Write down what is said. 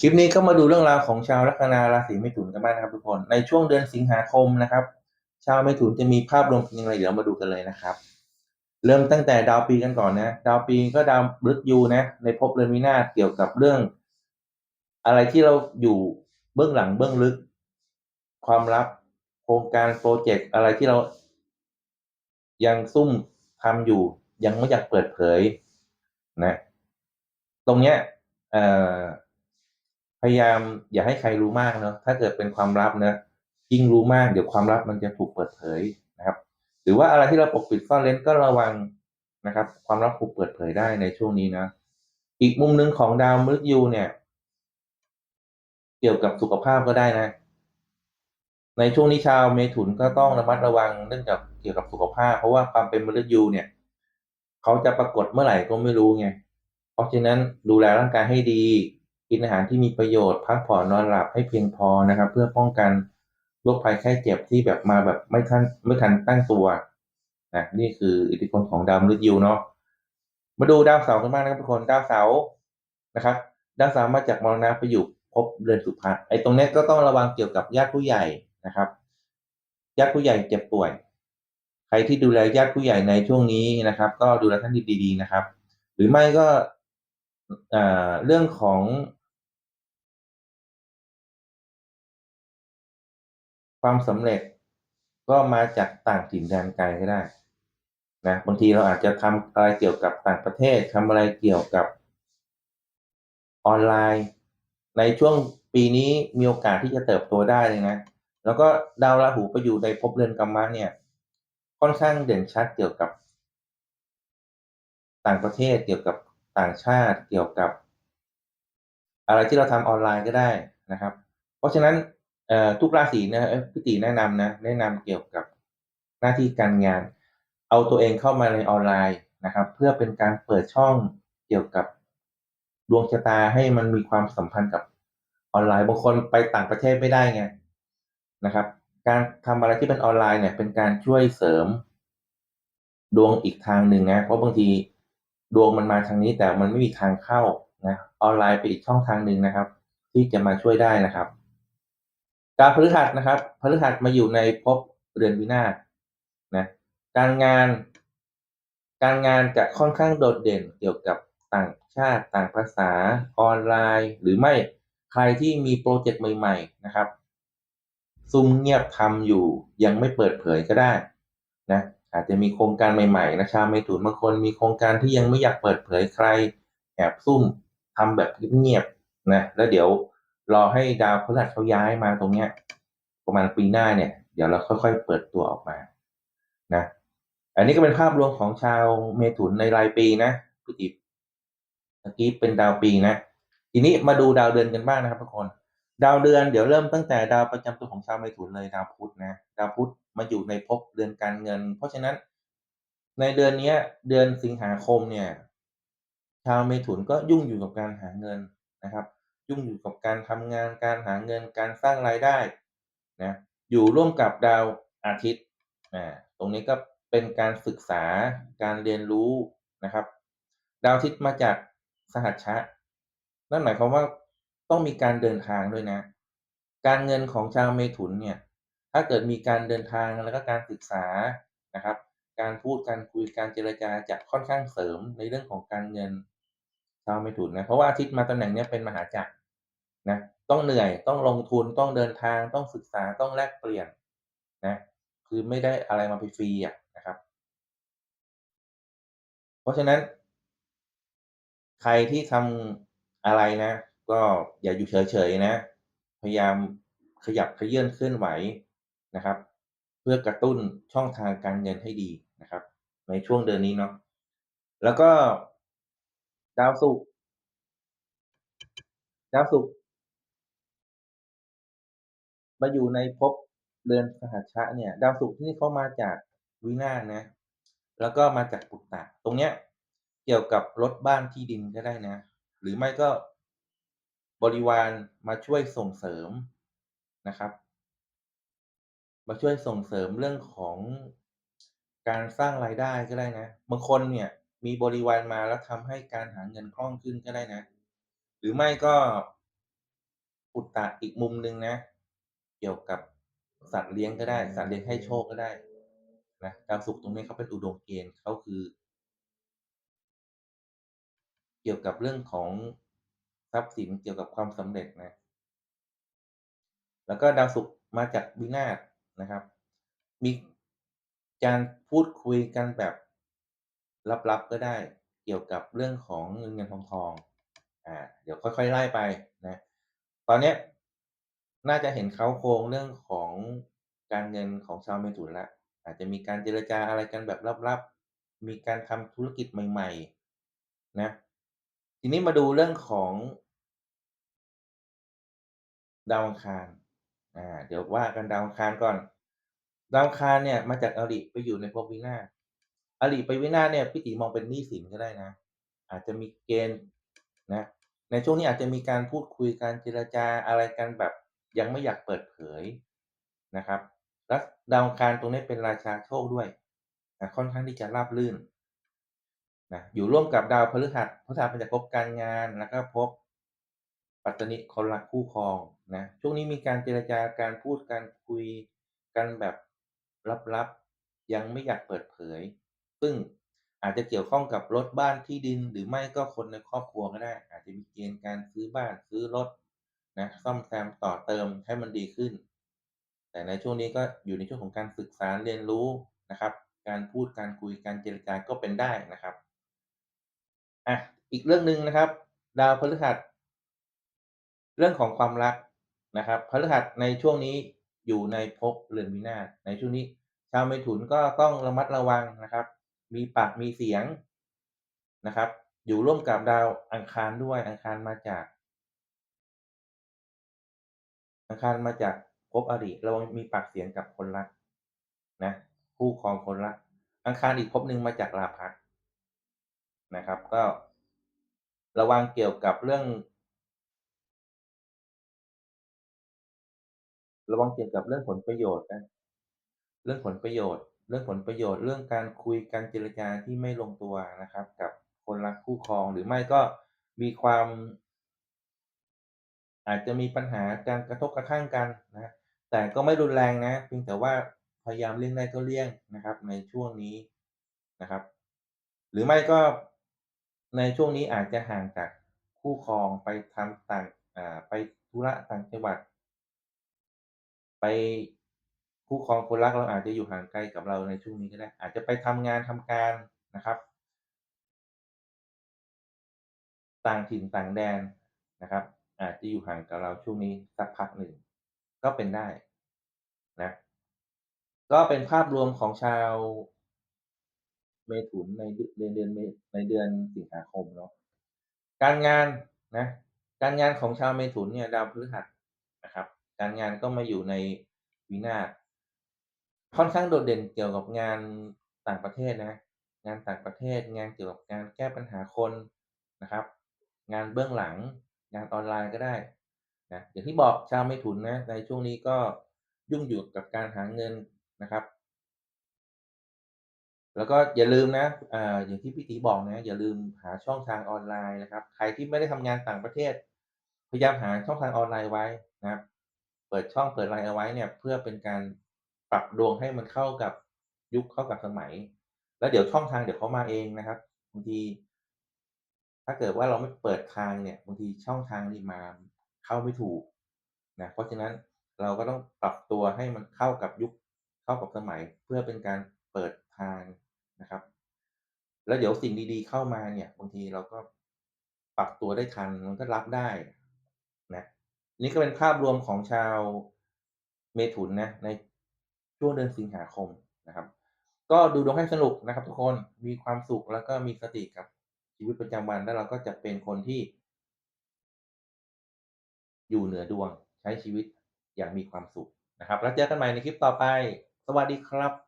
คลิปนี้ก็มาดูเรื่องราวของชาวลัคนาราศีเมถุนกันบ้างนะครับทุกคน ในช่วงเดือนสิงหาคมนะครับ ชาวเมถุนจะมีภาพรวมเป็นยังไงเดี๋ยวมาดูกันเลยนะครับ เริ่มตั้งแต่ดาวปีกันก่อนนะ ดาวปีก็ดาวฤกษ์ยูนะ ในภพเรือนวินาศเกี่ยวกับเรื่อง อะไรที่เราอยู่เบื้องหลังเบื้องลึก ความลับโครงการโปรเจกต์อะไรที่เรายังซุ่มทำอยู่ ยังไม่อยากเปิดเผยนะ ตรงเนี้ยเอ่อ พยายามอย่าให้ใครรู้มากเนาะถ้าเกิดเป็นความลับนะยิ่งรู้มากเดี๋ยวความลับมันจะถูกเปิดเผยนะครับ หรือว่าอะไรที่เราปกปิดซ่อนเร้นก็ระวังนะครับ ความลับถูกเปิดเผยได้ในช่วงนี้นะ อีกมุมหนึ่งของดาวมฤตยูเนี่ย เกี่ยวกับสุขภาพก็ได้นะ ในช่วงนี้ชาวเมถุนก็ต้องระมัดระวังเรื่องกับเกี่ยวกับสุขภาพ เพราะว่าความเป็นมฤตยูเนี่ยเขาจะปรากฏเมื่อไหร่ก็ไม่รู้ไงเพราะฉะนั้นดูแลร่างกายให้ดี กินอาหารที่มีประโยชน์ พักผ่อนนอนหลับให้เพียงพอนะครับ เพื่อป้องกันโรคภัยไข้เจ็บที่แบบมาแบบไม่ทันไม่ทันตั้งตัวนะนี่คืออิทธิพลของดาวมฤตยูเนาะมาดูดาวเสาร์กันบ้างนะครับทุกคนดาวเสาร์นะครับ ดาวเสาร์มาจากมรณะไปอยู่ภพเรือนสุภะไอ้ตรงนี้ก็ต้องระวังเกี่ยวกับญาติผู้ใหญ่นะครับญาติผู้ใหญ่เจ็บป่วย ใครที่ดูแลญาติผู้ใหญ่ในช่วงนี้นะครับ ก็ดูแลท่านดีๆนะครับ หรือไม่ก็เรื่องของ ความสำเร็จก็มาจากต่างถิ่นแดนไกลก็ได้นะบางทีเราอาจจะทำอะไรเกี่ยวกับต่างประเทศทำอะไรเกี่ยวกับออนไลน์ ในช่วงปีนี้มีโอกาสที่จะเติบโตได้เลยนะ แล้วก็ดาวราหูไปอยู่ในภพเรือนกรรมะเนี่ย ค่อนข้างเด่นชัดเกี่ยวกับ ต่างประเทศเกี่ยวกับต่างชาติเกี่ยวกับ อะไรที่เราทำออนไลน์ก็ได้นะครับ เพราะฉะนั้น ทุกราศีนะพี่ตีแนะนำนะแนะนำเกี่ยวกับหน้าที่การงาน เอาตัวเองเข้ามาในออนไลน์นะครับ เพื่อเป็นการเปิดช่องเกี่ยวกับดวงชะตาให้มันมีความสัมพันธ์กับออนไลน์บางคนไปต่างประเทศไม่ได้ไงนะครับ การทำอะไรที่เป็นออนไลน์เนี่ย เป็นการช่วยเสริม ดวงอีกทางหนึ่งนะเพราะบางทีดวงมันมาทางนี้แต่มันไม่มีทางเข้านะออนไลน์ไปอีกช่องทางหนึ่งนะครับ ที่จะมาช่วยได้นะครับ ดาวพฤหัสนะครับพฤหัสมาอยู่ในภพเรือนวินาศนะการงาน การงานจะค่อนข้างโดดเด่นเกี่ยวกับต่างชาติต่างภาษาออนไลน์ หรือไม่ใครที่มีโปรเจกต์ใหม่ ๆ นะครับ ซุ่มเงียบทำอยู่ยังไม่เปิดเผยก็ได้นะอาจจะมีโครงการใหม่ๆนะชาวเมถุนบางคนมีโครงการที่ยังไม่อยากเปิดเผยใคร แอบซุ่มทำแบบเงียบๆนะแล้วเดี๋ยว รอให้ดาวพฤหัสเขาย้ายมาตรงเนี้ย ประมาณปีหน้าเนี่ย เดี๋ยวเราค่อยๆเปิดตัวออกมานะ อันนี้ก็เป็นภาพรวมของชาวเมถุนในรายปีนะพี่ติบเมื่อกี้เป็นดาวปีนะ ทีนี้มาดูดาวเดือนกันบ้างนะครับทุกคน ดาวเดือนเดี๋ยวเริ่มตั้งแต่ดาวประจำตัวของชาวเมถุนเลยดาวพุธนะ ดาวพุธมาอยู่ในภพเดือนการเงิน เพราะฉะนั้น ในเดือนนี้เดือนสิงหาคมเนี่ย ชาวเมถุนก็ยุ่งอยู่กับการหาเงินนะครับ ยุ่งอยู่กับการทำงานการหาเงินการสร้างรายได้นะอยู่ร่วมกับดาวอาทิตย์อ่าตรงนี้ก็เป็นการศึกษาการเรียนรู้นะครับ ดาวอาทิตย์มาจากสหัชชะนั่นหมายความว่าต้องมีการเดินทางด้วยนะ การเงินของชาวเมถุนเนี่ย ถ้าเกิดมีการเดินทางแล้วก็การศึกษานะครับ การพูดการคุยการเจรจาจะค่อนข้างเสริมในเรื่องของการเงิน ชาวเมถุนนะ เพราะว่าอาทิตย์มาตำแหน่งนี้เป็นมหาจักรนะต้องเหนื่อยต้องลงทุนต้องเดินทางต้องศึกษาต้องแลกเปลี่ยนนะคือไม่ได้อะไรมาฟรีอะนะครับ เพราะฉะนั้น ใครที่ทำอะไรนะ ก็อย่าอยู่เฉยๆนะ พยายามขยับขยื่นเคลื่อนไหวนะครับ เพื่อกระตุ้นช่องทางการเงินให้ดีนะครับ ในช่วงเดือนนี้เนาะแล้วก็ ดาวศุกร์ดาวศุกร์มาอยู่ในภพเรือนสหัชชะเนี่ย ดาวศุกร์ที่เขามาจากวินาศนะ แล้วก็มาจากปุตตะตรงเนี้ย เกี่ยวกับรถบ้านที่ดินก็ได้นะ หรือไม่ก็บริวารมาช่วยส่งเสริมนะครับ มาช่วยส่งเสริมเรื่องของการสร้างรายได้ก็ได้นะ บางคนเนี่ย มีบริวารมาแล้วทำให้การหาเงินคล่องขึ้นก็ได้นะ หรือไม่ก็ปุตตะอีกมุมหนึ่งนะ เกี่ยวกับสัตว์เลี้ยงก็ได้ สัตว์เลี้ยงให้โชคก็ได้นะดาวศุกร์ตรงนี้เขาเป็นอุดมเกณฑ์เขาคือ เกี่ยวกับเรื่องของทรัพย์สินเกี่ยวกับความสำเร็จนะ แล้วก็ดาวศุกร์มาจากวินาศนะครับ มีการพูดคุยกันแบบ ลับๆก็ได้เกี่ยวกับเรื่องของเงินทองๆอ่าเดี๋ยวค่อยๆไล่ไปนะตอนเนี้ยน่าจะเห็นเค้าโครงเรื่องของการเงินของชาวเมถุนล้วอาจจะมีการเจรจาอะไรกันแบบลับๆ มีการทำธุรกิจใหม่ๆนะทีนี้มาดูเรื่องของดาวอังคารอ่าเดี๋ยวว่ากันดาวอังคารก่อน ดาวอังคารเนี่ยมาจากอริไปอยู่ในภพวินาศ อริไปวินาศเนี่ยพี่ตีมองเป็นหนี้สินก็ได้นะ อาจจะมีเกณฑ์นะ ในช่วงนี้อาจจะมีการพูดคุยการเจรจาอะไรกันแบบ ยังไม่อยากเปิดเผยนะครับ แล้วดาวอังคารตรงนี้เป็นราชาโชคด้วยนะค่อนข้างที่จะราบรื่นนะอยู่ร่วมกับดาวพฤหัสพฤหัสมาจากภพการงานแล้วก็ภพปัตตนิคนรักคู่ครองนะช่วงนี้มีการเจรจาการพูดการคุยกันแบบลับๆยังไม่อยากเปิดเผย ซึ่งอาจจะเกี่ยวข้องกับรถบ้านที่ดิน หรือไม่ก็คนในครอบครัวก็ได้ อาจจะมีเกณฑ์การซื้อบ้านซื้อรถนะซ่อมแซมต่อเติมให้มันดีขึ้น แต่ในช่วงนี้ก็อยู่ในช่วงของการศึกษาเรียนรู้นะครับ การพูดการคุยการเจรจาก็เป็นได้นะครับอะอีกเรื่องหนึ่งนะครับ ดาวพฤหัส เรื่องของความรักนะครับพฤหัสในช่วงนี้อยู่ในภพเรือนวินาศในช่วงนี้ ชาวเมถุนก็ต้องระมัดระวังนะครับ มีปากมีเสียงนะครับ อยู่ร่วมกับดาวอังคารด้วยอังคารมาจาก อังคารมาจากภพอริเระวังมีปากเสียงกับคนรักนะคู่ครองคนรักอังคารอีกภพหนึ่งมาจากราพะนะครับ ก็ระวังเกี่ยวกับเรื่อง ระวังเกี่ยวกับเรื่องผลประโยชน์นะเรื่องผลประโยชน์ เรื่องผลประโยชน์เรื่องการคุยการเจรจาที่ไม่ลงตัวนะครับ กับคนรักคู่ครองหรือไม่ก็มีความ อาจจะมีปัญหาการกระทบกระทั่งกันนะแต่ก็ไม่รุนแรงนะเพียงแต่ว่าพยายามเลี่ยงได้ก็เลี่ยงนะครับ ในช่วงนี้นะครับ หรือไม่ก็ในช่วงนี้อาจจะห่างจากคู่ครองไปทำต่างอ่าไปธุระต่างจังหวัด ไป คู่ครองคนรักเราอาจจะอยู่ห่างไกลกับเราในช่วงนี้ก็ได้ อาจจะไปทำงานทำการนะครับ ต่างถิ่นต่างแดนนะครับ อาจจะอยู่ห่างกับเราช่วงนี้สักพักหนึ่ง ก็เป็นได้นะก็เป็นภาพรวมของชาวเมถุนในเดในเดือนในเดือนสิงหาคมเนาะการงานนะการงานของชาวเมถุนเนี่ยดาวพฤหัสนะครับ การงานก็มาอยู่ในวินาศ ค่อนข้างโดดเด่นเกี่ยวกับงานต่างประเทศนะ งานต่างประเทศ งานเกี่ยวกับการแก้ปัญหาคนนะครับ งานเบื้องหลัง งานออนไลน์ก็ได้นะอย่างที่บอกชาวเมถุนนะในช่วงนี้ก็ยุ่งอยู่กับการหาเงินนะครับ แล้วก็อย่าลืมนะอ่าอย่างที่พี่ตีบอกนะ อย่าลืมหาช่องทางออนไลน์นะครับ ใครที่ไม่ได้ทำงานต่างประเทศ พยายามหาช่องทางออนไลน์ไว้นะครับ เปิดช่องเปิดอะไรเอาไว้เนี่ย เพื่อเป็นการ ปรับดวงให้มันเข้ากับยุคเข้ากับสมัย แล้วเดี๋ยวช่องทางเดี๋ยวเขามาเองนะครับบางทีถ้าเกิดว่าเราไม่เปิดทางเนี่ยบางทีช่องทางนี่มาเข้าไม่ถูกนะเพราะฉะนั้นเราก็ต้องปรับตัวให้มันเข้ากับยุคเข้ากับสมัย เพื่อเป็นการเปิดทางนะครับ แล้วเดี๋ยวสิ่งดีๆเข้ามาเนี่ยบางทีเราก็ปรับตัวได้ทันมันก็รับได้นะนี่ก็เป็นภาพรวมของชาวเมถุนนะใน ช่วงเดือนสิงหาคมนะครับ ก็ดูดวงให้สนุกนะครับ ทุกคนมีความสุขแล้วก็มีสติกับชีวิตประจำวันแล้วเราก็จะเป็นคนที่ อยู่เหนือดวงใช้ชีวิตอย่างมีความสุขนะครับ แล้วเจอกันใหม่ในคลิปต่อไป สวัสดีครับ